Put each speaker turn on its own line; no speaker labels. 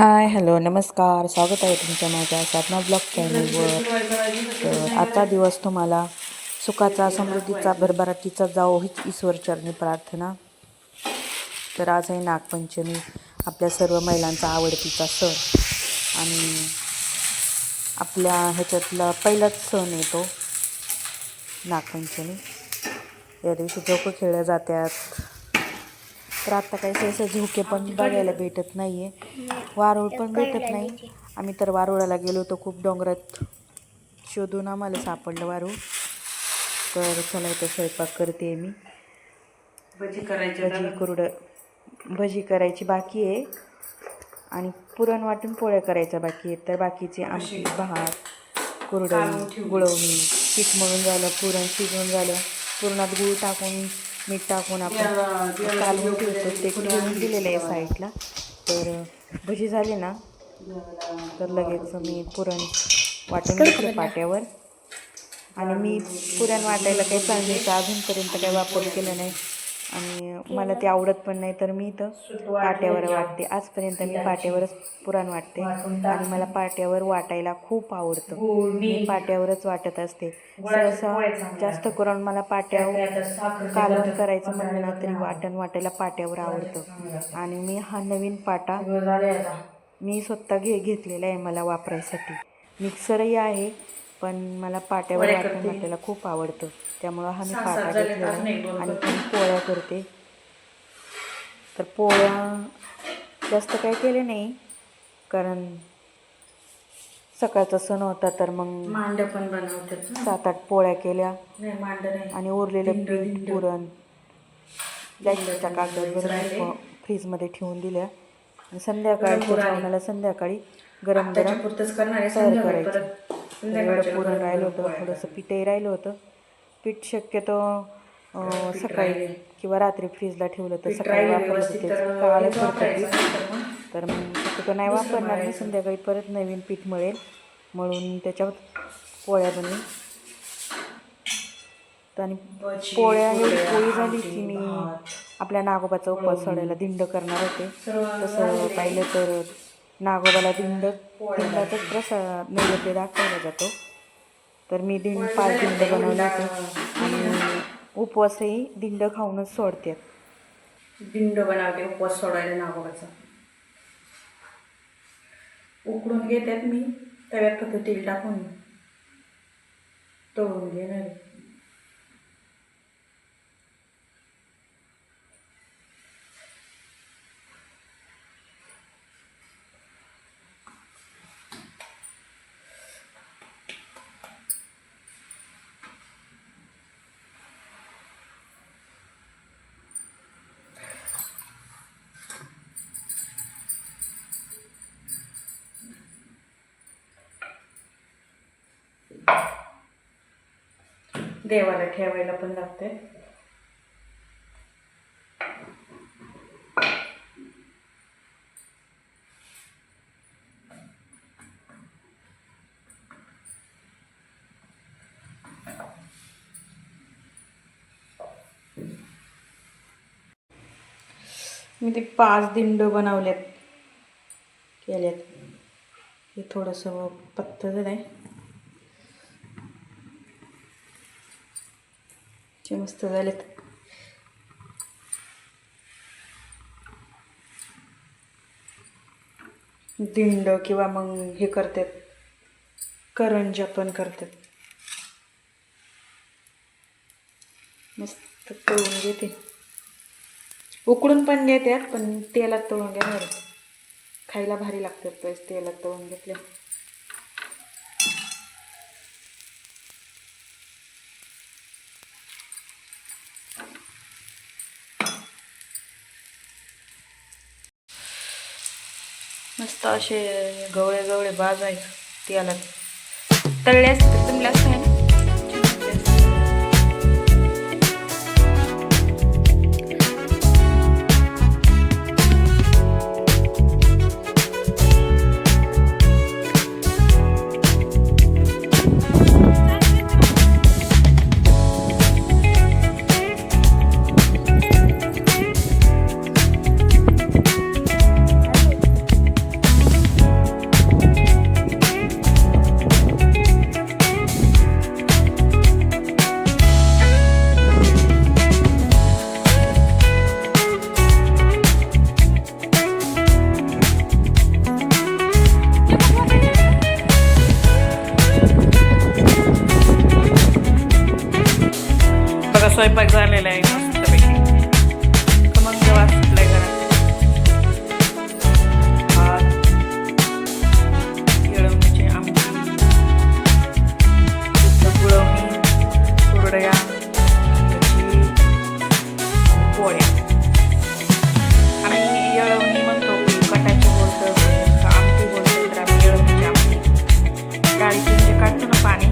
Hi hello नमस्कार. स्वागत आहे तुमच्या माझ्या साधना ब्लॉग चॅनलवर.
तर आजचा
दिवस तुम्हाला सुखाचा समृद्धीचा भरभराटीचा जाओ हीच ईश्वरचरणी प्रार्थना. तर आज आहे नागपंचमी आपल्या सर्व महिलांचा आवडतीचा सण. आणि आपल्या ह्याच्यातला पहिलाच सण येतो नागपंचमी. या दिवशी झोपं खेळल्या जातात तर आत्ता काही सहसा झोके पण बघायला भेटत नाही आहे वारूळ पण भेटत नाही. आम्ही तर वारुळाला गेलो होतो खूप डोंगरात. शोधून आम्हाला सापडलं वारूळ. तर चला इथं स्वयंपाक करते मी.
भजी करायचे भजी
कुरडं. भजी करायची बाकी आहे. आणि पुरण वाटून पोळ्या करायच्या बाकी आहेत. तर बाकीचे आमची भात कुरडई गुळवणी पीठ मळून झालं पुरण शिजवून झालं. पुरणात गूळ टाकून मीठ टाकून आपण
कालवून ठेवतो. ते ठेवून दिलेलं आहे साईडला.
तर भजी झाली ना?
तर लगेच मी
पुरण वाटून घेतलं पाट्यावर.
आणि मी पुरण वाटायला काही चालणीचा
अजूनपर्यंत काही वापर केला नाही. आणि मला ते आवडत पण नाही तर मी इथं
पाट्यावर वाटते.
आजपर्यंत मी पाट्यावरच पुरण वाटते.
आणि मला
पाट्यावर वाटायला खूप आवडतं.
मी
पाट्यावरच वाटत असते.
सहसा जास्त
करून मला पाट्यावर
कालवण करायचं म्हणलं ना तरी वाटण
वाटायला पाट्यावर आवडतं. आणि मी हा नवीन पाटा मी स्वतः घे घेतलेला आहे मला वापरायसाठी. मिक्सरही आहे पण मला पाट्यावर वाटण वाटायला खूप आवडतं. त्यामुळं हा मी पाटा घेतलेला
आणि
पोळ्या करते. तर पोळ्या जास्त काय केले नाही कारण सकाळचा सण होता तर मग
मांड पण बनवतात ना.
सात आठ पोळ्या केल्या. आणि उरलेलं पीठ पुरण.
कागदात भरून
फ्रीजमध्ये ठेवून दिल्या. आणि संध्याकाळच्या जेवणाला संध्याकाळी गरम गरम
तयार करायचं. एवढं पुरण राहिलं होतं थोडंसं
पीठही राहिलं होतं. पीठ शक्यतो सकाळी किंवा रात्री फ्रीजला ठेवलं तर सकाळी वापरलं तर मग. शक्यतो नाही वापरणार मी संध्याकाळी परत नवीन पीठ मळेल. मळून त्याच्यावर पोळ्या बनवेल. तर आणि
पोळ्या ही पोळी झाली की मी
आपल्या नागोबाचा उपवास सोडायला दिंड करणार होते.
तसं पाहिलं
तर नागोबाला दिंड
दिंडाचाच
प्रसाद नैवेद्य दाखवला जातो. तर मी दिंड पाच दिंड बनवले होते.
आणि
उपवासही दिंड खाऊनच सोडते.
दिंड बनवते उपवास सोडायला नागोबाचा उकडून घेतात मी तव्यात फक्त तेल टाकून तळून
घेणार
देवाला ठेवायला पण लागते
मी ते पाच दिंड बनवल्यात केल्यात. हे थोडंसं पत्त झालं आहे ते मस्त झालेत दिंड किंवा मग हे करतात करंजा पण करतात मस्त तळून घेते उकडून पण देतात पण तेलात तळून घ्या खायला भारी लागतात पैसे तेलात तळून घेतल्या मस्त असे गवळे गवळे बाज बाजायचं त्याला तळल्यास तर जमल्यास
स्वयंपाक झालेला आहे मस्तपैकी.
तर मग जेव्हा सुटलाय घरात भात येळवण्याची आमटी गुळवणी कुरडया पोळ्या. आम्ही येळवणी म्हणतो कटाची बोलतो आमटी बोलतो तर आम्ही येळवणीची आमटी डाळीची म्हणजे काढतो ना पाणी